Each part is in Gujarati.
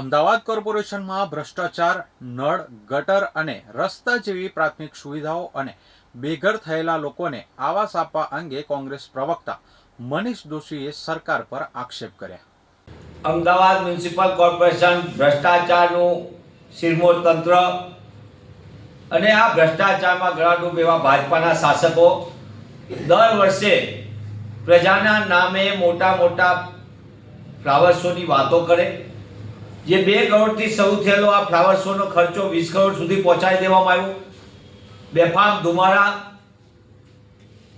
અમદાવાદ કોર્પોરેશનમાં ભ્રષ્ટાચાર, નળ, ગટર અને રસ્તા જેવી પ્રાથમિક સુવિધાઓ અને બેઘર થયેલા લોકોને આવાસ આપવા અંગે કોંગ્રેસ પ્રવક્તા મનીષ દોશીએ સરકાર પર આક્ષેપ કર્યા. અમદાવાદ મ્યુનિસિપલ કોર્પોરેશન ભ્રષ્ટાચારનું શિરમોર તંત્ર અને આ ભ્રષ્ટાચારમાં ગળાડૂબ એવા ભાજપાના શાસકો દર વર્ષે પ્રજાના નામે મોટા મોટા ફ્લાવર શોની વાતો કરે જે બે કરોડથી શરૂ થયેલો આ ફ્લાવર શોનો ખર્ચો વીસ કરોડ સુધી પહોંચાડી દેવામાં આવ્યો. બેફામ ધુમારા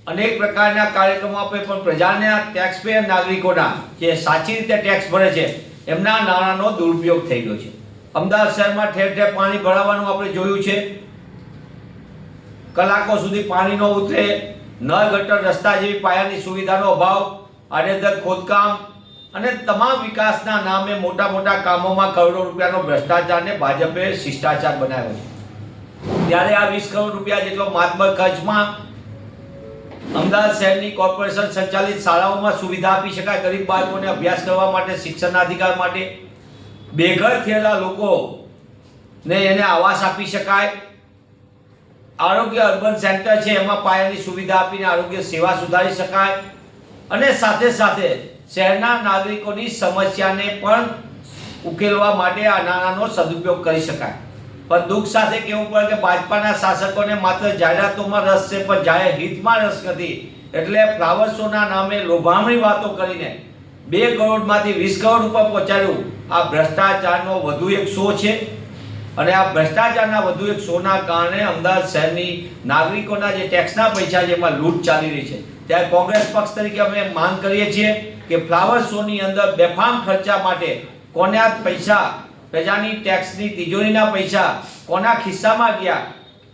અનેક પ્રકારના કાર્યક્રમો આપે, પણ પ્રજાના ટેક્સપેયર નાગરિકોના જે સાચી રીતે ટેક્સ ભરે છે, એમના નાણાંનો દુરુપયોગ થઈ ગયો છે. અમદાવાદ શહેરમાં ઠેર ઠેર પાણી ભરાવાનું આપણે જોયું છે. કલાકો સુધી પાણી ન ઉતરે, નળ ગટર રસ્તા જેવી પાયાની સુવિધાનો અભાવ આડેધર ખોદકામ અને તમામ વિકાસના નામે મોટા મોટા કામોમાં કરોડો રૂપિયાનો ભ્રષ્ટાચારને ભાજપે શિષ્ટાચાર બનાવ્યો છે. ત્યારે આ વીસ કરોડ રૂપિયા જેટલો માતબર ખર્ચમાં અમદાવાદ શહેરની કોર્પોરેશન સંચાલિત શાળાઓમાં સુવિધા આપી શકાય ગરીબ બાળકોને અભ્યાસ કરવા માટે, શિક્ષણના અધિકાર માટે બેઘર થયેલા લોકોને એને આવાસ આપી શકાય. આરોગ્ય અર્બન સેન્ટર છે, એમાં પાયાની સુવિધા આપીને આરોગ્ય સેવા સુધારી શકાય. અને સાથે સાથે શહેરના નાગરિકોની સમસ્યાને પણ ઉકેલવા માટે આ નાણાંનો સદુપયોગ કરી શકાય. પણ દુઃખ સાથે કહેવું પડે કે ભાજપાના શાસકોને માત્ર જાહેરાતોમાં રસ છે, પણ જાહેર હિતમાં રસ નથી. એટલે ફ્લાવર શોના નામે લોભામણી વાતો કરીને બે કરોડમાંથી વીસ કરોડ ઉપર પહોંચાડ્યું. આ ભ્રષ્ટાચારનો વધુ એક શો છે. અને આ ભ્રષ્ટાચારના વધુ એક શોના કારણે અમદાવાદ શહેરની નાગરિકોના જે ટેક્સના પૈસા એમાં લૂંટ ચાલી રહી છે. ત્યારે કોંગ્રેસ પક્ષ તરીકે અમે માંગ કરીએ છીએ કે ફ્લાવર શોની અંદર બેફામ ખર્ચા માટે કોના પૈસા, પ્રજાની ટેક્સની તિજોરીના પૈસા કોના ખિસ્સામાં ગયા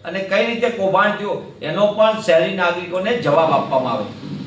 અને કઈ રીતે કૌભાંડ થયો, એનો પણ શહેરી નાગરિકોને જવાબ આપવામાં આવે.